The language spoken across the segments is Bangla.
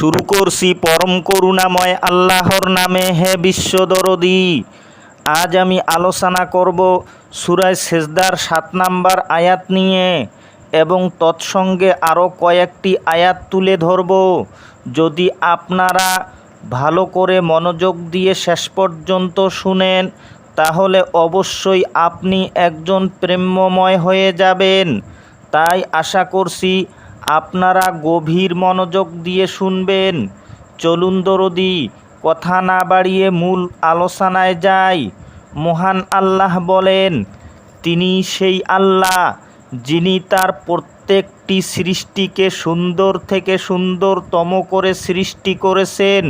শুরু করছি পরম করুণাময় আল্লাহর নামে, হে বিশ্বদরদি আজ আমি আলোচনা করব সুরায় সেজদার সাত নাম্বার আয়াত নিয়ে এবং তৎসঙ্গে আরও কয়েকটি আয়াত তুলে ধরব। যদি আপনারা ভালো করে মনোযোগ দিয়ে শেষ পর্যন্ত শুনেন, তাহলে অবশ্যই আপনি একজন প্রেম্যময় হয়ে যাবেন। তাই আশা করছি আপনারা গভীর মনোযোগ দিয়ে শুনবেন। চলুন দরদি, কথা না বাড়িয়ে মূল আলোচনায় যাই। মহান আল্লাহ বলেন, তিনি সেই আল্লাহ যিনি তার প্রত্যেকটি সৃষ্টিকে সুন্দর থেকে সুন্দরতম করে সৃষ্টি করেছেন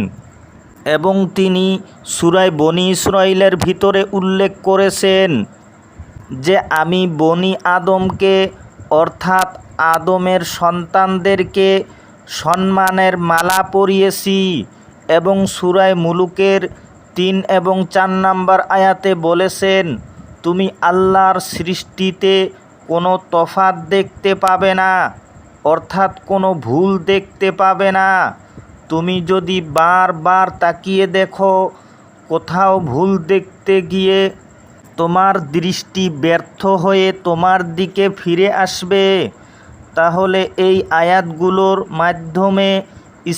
এবং তিনি সুরায় বনি ইসরাইলের ভিতরে উল্লেখ করেছেন যে, আমি বনি আদমকে অর্থাৎ আদমের সন্তানদেরকে সম্মানের মালা পরিয়েছি এবং সুরায় মুলুকের তিন এবং চার নাম্বার আয়াতে বলেছেন, তুমি আল্লাহর সৃষ্টিতে কোনো তফাত দেখতে পাবে না, অর্থাৎ কোনো ভুল দেখতে পাবে না। তুমি যদি বারবার তাকিয়ে দেখো, কোথাও ভুল দেখতে গিয়ে তোমার দৃষ্টি ব্যর্থ হয়ে তোমার দিকে ফিরে আসবে। তাহলে এই আয়াতগুলোর মাধ্যমে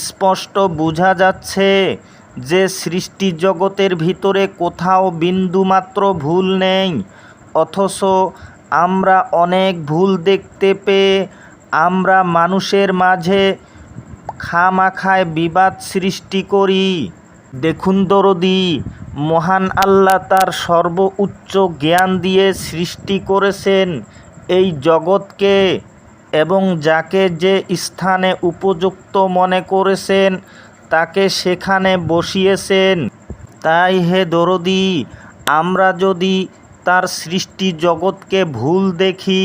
স্পষ্ট বোঝা যাচ্ছে যে সৃষ্টি জগতের ভিতরে কোথাও বিন্দুমাত্র ভুল নেই, অথচ আমরা অনেক ভুল দেখতে পেয়ে আমরা মানুষের মাঝে খামাখায় বিবাদ সৃষ্টি করি। দেখুন দরদি, মহান আল্লাহ তার সর্বোচ্চ জ্ঞান দিয়ে সৃষ্টি করেছেন এই জগৎকে। এবং যাকে যে স্থানে উপযুক্ত মনে করেছেন, তাকে সেখানে বসিয়েছেন। তাই হে দরদি, আমরা যদি তার সৃষ্টি জগৎকে ভুল দেখি,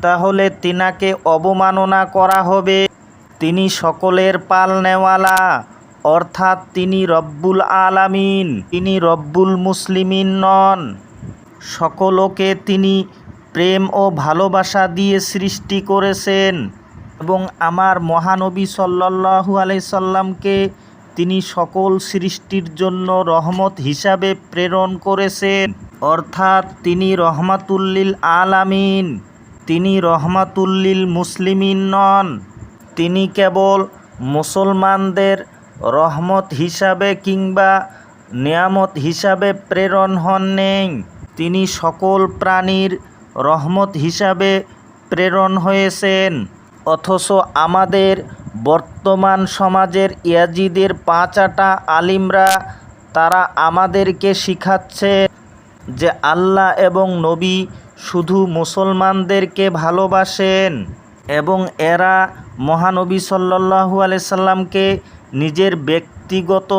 তাহলে তিনাকে অবমাননা করা হবে। তিনি সকলের পাল নেওয়ালা অর্থাৎ তিনি রব্বুল আলামিন, তিনি রব্বুল মুসলিমিন নন। সকলকে তিনি প্রেম ও ভালোবাসা দিয়ে সৃষ্টি করেছেন এবং আমার মহানবী সাল্লাল্লাহু আলাই সাল্লামকে তিনি সকল সৃষ্টির জন্য রহমত হিসাবে প্রেরণ করেছেন। অর্থাৎ তিনি রহমাতুল্লিল আলামিন, তিনি রহমাতুল্লিল মুসলিমিন নন। তিনি কেবল মুসলমানদের রহমত হিসাবে কিংবা নিয়ামত হিসাবে প্রেরণ হন নেই তিনি সকল প্রাণীর রহমত হিসাবে প্রেরণ হয়েছেন, অথচ আমাদের বর্তমান সমাজের ইয়াজিদের পাঁচাটা আলিমরা, তারা আমাদেরকে শিখাচ্ছে যে আল্লাহ এবং নবী শুধু মুসলমানদেরকে ভালোবাসেন এবং এরা মহানবী সাল্লাহু সাল্লামকে নিজের ব্যক্তিগত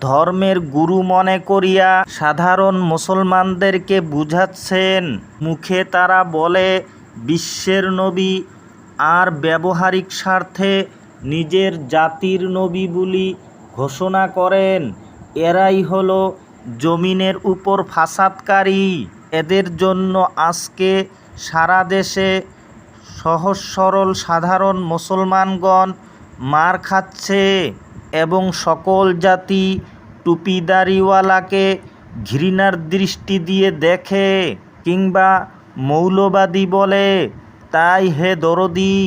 ধর্মের গুরু মনে করিয়া সাধারণ মুসলমানদেরকে বুঝাচ্ছেন। মুখে তারা বলে, বিশ্বের নবী আর ব্যবহারিক স্বার্থে নিজের জাতির নবী বলি ঘোষণা করেন। এরাই হলো জমিনের উপর ফাসাদকারী। এদের জন্য আজকে সারা দেশে সহজ সরল সাধারণ মুসলমানগণ মার খাচ্ছে। এবং সকল জাতি টুপিদারিওয়ালাকে ঘৃণার দৃষ্টি দিয়ে দেখে কিংবা মৌলবাদী বলে, তাই হে দরদি,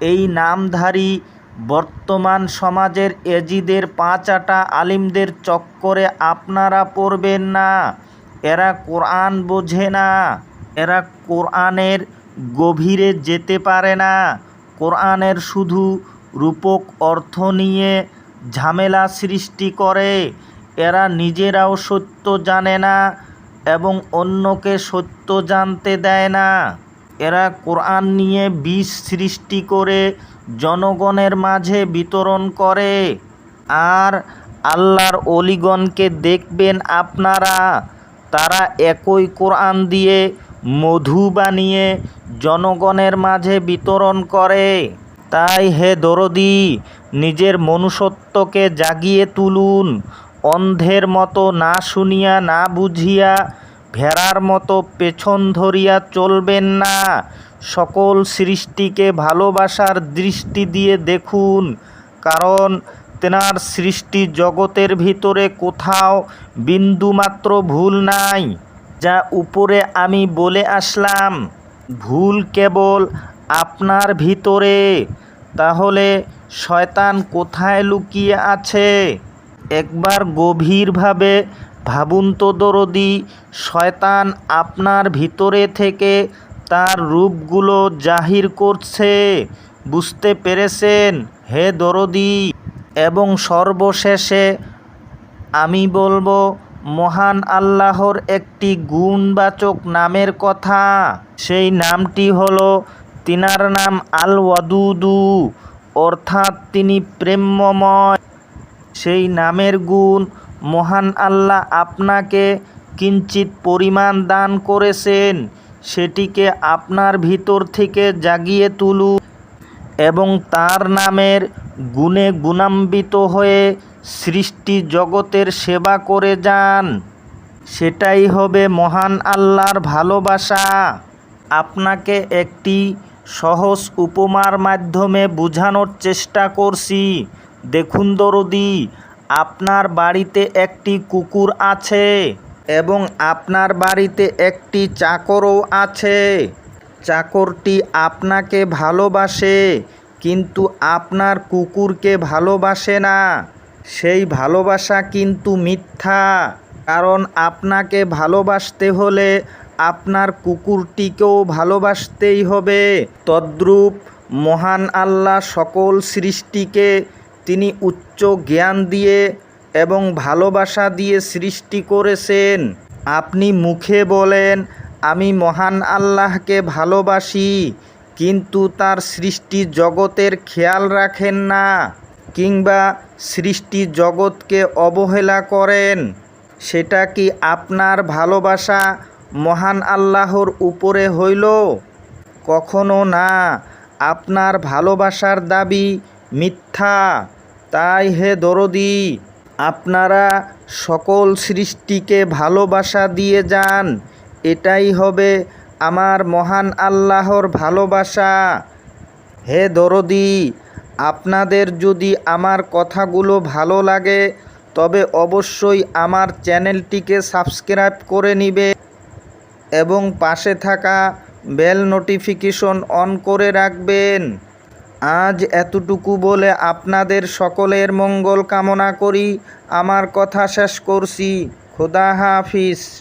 এই নামধারী বর্তমান সমাজের এজিদের পাঁচাটা আলিমদের চক্করে আপনারা পড়বেন না। এরা কোরআন বোঝে না, এরা কোরআনের গভীরে যেতে পারে না। কোরআনের শুধু রূপক অর্থ নিয়ে ঝামেলা সৃষ্টি করে। এরা নিজেরাও সত্য জানে না এবং অন্যকে সত্য জানতে দেয় না। এরা কোরআন নিয়ে বিষ সৃষ্টি করে, জনগণের মাঝে বিতরণ করে। আর আল্লাহর অলিগণকে দেখবেন আপনারা। তারা একই কোরআন দিয়ে মধু বানিয়ে জনগণের মাঝে বিতরণ করে। তাই হে দরদি নিজের মনুষ্যত্বকে জাগিয়ে তুলুন, অন্ধের মতো না শুনিয়া, না বুঝিয়া, ভেড়ার মতো পেছন ধরিয়া চলবেন না। সকল সৃষ্টিকে ভালোবাসার দৃষ্টি দিয়ে দেখুন, কারণ তেনার সৃষ্টি জগতের ভিতরে কোথাও বিন্দুমাত্র ভুল নাই, যা উপরে আমি বলে আসলাম। ভুল কেবল আপনার ভিতরে। তাহলে শয়তান কোথায় লুকিয়ে আছে? একবার গভীরভাবে ভাবুন তো দরদি, শয়তান আপনার ভিতরে থেকে তার রূপগুলো জাহির করছে। বুঝতে পেরেছেন? হে দরদি, এবং সর্বশেষে আমি বলব, মহান আল্লাহর একটি গুণবাচক নামের কথা। সেই নামটি হলো তিনার নাম আল ওয়াদুদু অর্থাৎ তিনি প্রেমময়। সেই নামের গুণ মহান আল্লাহ আপনাকে কিঞ্চিত পরিমাণ দান করেছেন। সেটিকে আপনার ভিতর থেকে জাগিয়ে তুলুন এবং তার নামের গুণে গুণান্বিত হয়ে সৃষ্টি জগতের সেবা করে যান। সেটাই হবে মহান আল্লাহর ভালোবাসা। আপনাকে একটি সহজ উপমার মাধ্যমে বোঝানোর চেষ্টা করছি। দেখুন দরদি, আপনার বাড়িতে একটি কুকুর আছে এবং আপনার বাড়িতে একটি চাকরও আছে। চাকরটি আপনাকে ভালোবাসে, কিন্তু আপনার কুকুরকে ভালোবাসে না। সেই ভালোবাসা কিন্তু মিথ্যা, কারণ আপনাকে ভালোবাসতে হলে আপনার কুকুরটিকেও ভালোবাসতেই হবে। তদ্রূপ মহান আল্লাহ সকল সৃষ্টিকে তিনি উচ্চ জ্ঞান দিয়ে এবং ভালোবাসা দিয়ে সৃষ্টি করেছেন। আপনি মুখে বলেন, আমি মহান আল্লাহকে ভালোবাসি, কিন্তু তার সৃষ্টি জগতের খেয়াল রাখেন না কিংবা সৃষ্টি জগৎকে অবহেলা করেন। সেটা কি আপনার ভালোবাসা মহান আল্লাহর উপরে হইল। কখনো না, আপনার ভালোবাসার দাবি মিথ্যা। তাই হে দরদি, আপনারা সকল সৃষ্টিকে ভালোবাসা দিয়ে যান। এটাই হবে আমার মহান আল্লাহর ভালোবাসা। হে দরদি, আপনাদের যদি আমার কথাগুলো ভালো লাগে, তবে অবশ্যই আমার চ্যানেলটিকে সাবস্ক্রাইব করে নিবে। এবং পাশে থাকা বেল নোটিফিকেশন অন করে রাখবেন। আজ এতটুকু বলে আপনাদের সকলের মঙ্গল কামনা করি। আমার কথা শেষ করছি। খোদা হাফিজ।